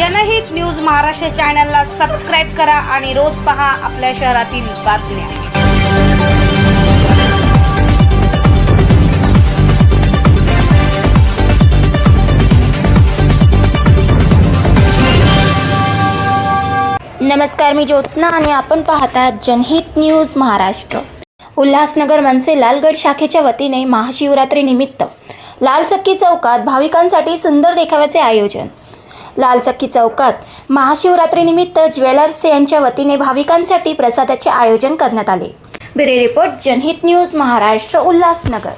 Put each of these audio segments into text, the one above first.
जनहित न्यूज महाराष्ट्र चॅनलला सबस्क्राईब करा आणि रोज पहा आपल्या शहरातील बातम्या. नमस्कार मी ज्योत्स्ना आणि आपण पाहतात जनहित न्यूज महाराष्ट्र. उल्हासनगर मनसे लालगड शाखेच्या वतीने महाशिवरात्री निमित्त लालचक्की चौकात भाविकांसाठी सुंदर देखाव्याचे आयोजन. लालचक्की चौकात. महाशिवरात्रीनिमित्त ज्वेलर्स यांच्या वतीने भाविकांसाठी प्रसादाचे आयोजन करण्यात आले. Bureau report Janhit news Maharashtra Ulhasnagar.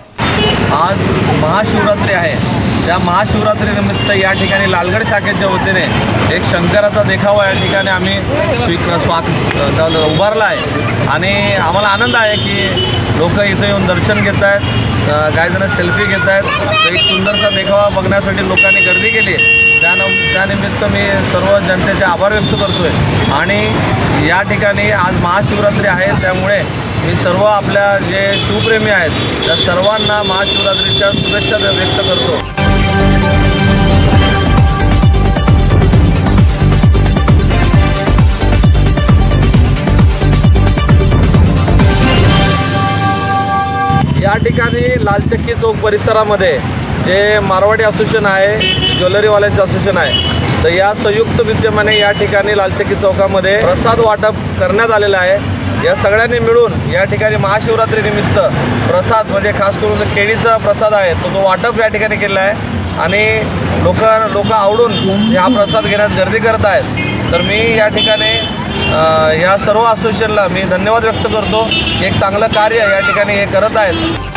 आज महाशिवरात्री आहे. त्या महाशिवरात्रीनिमित्त या ठिकाणी लालगड शाखेच्या वतीने एक शंकराचा देखावा या ठिकाणी आम्ही स्वीक स्वाक उभारला आहे. आणि आम्हाला आनंद आहे की लोक इथं येऊन दर्शन घेत आहेत काही जण सेल्फी घेत आहेत एक सुंदरसा देखावा बघण्यासाठी लोकांनी गर्दी केली आहे. त्यानिमित्त मी सर्व जनतेचे आभार व्यक्त करतो आहे आणि या ठिकाणी आज महाशिवरात्री आहे त्यामुळे मी सर्व आपल्या जे शिवप्रेमी आहेत त्या सर्वांना महाशिवरात्रीच्या शुभेच्छा व्यक्त करतो. या ठिकाणी लालचक्की चौक परिसरामध्ये जे मारवाडी असोसिएशन आहे ज्वेलरीवाल्यांचे असोसिएशन आहे तर या संयुक्त विद्यमाने या ठिकाणी लालचकी चौकामध्ये प्रसाद वाटप करण्यात आलेलं आहे. या सगळ्यांनी मिळून या ठिकाणी महाशिवरात्रीनिमित्त प्रसाद म्हणजे खास करून जो केळीचा प्रसाद आहे तो तो वाटप या ठिकाणी केलेला आहे. आणि लोक लोक आवडून हा प्रसाद घेण्यास गर्दी करत आहेत तर मी या ठिकाणी या सर्व असोसिएशनला मी धन्यवाद व्यक्त करतो. एक चांगलं कार्य या ठिकाणी हे करत आहेत.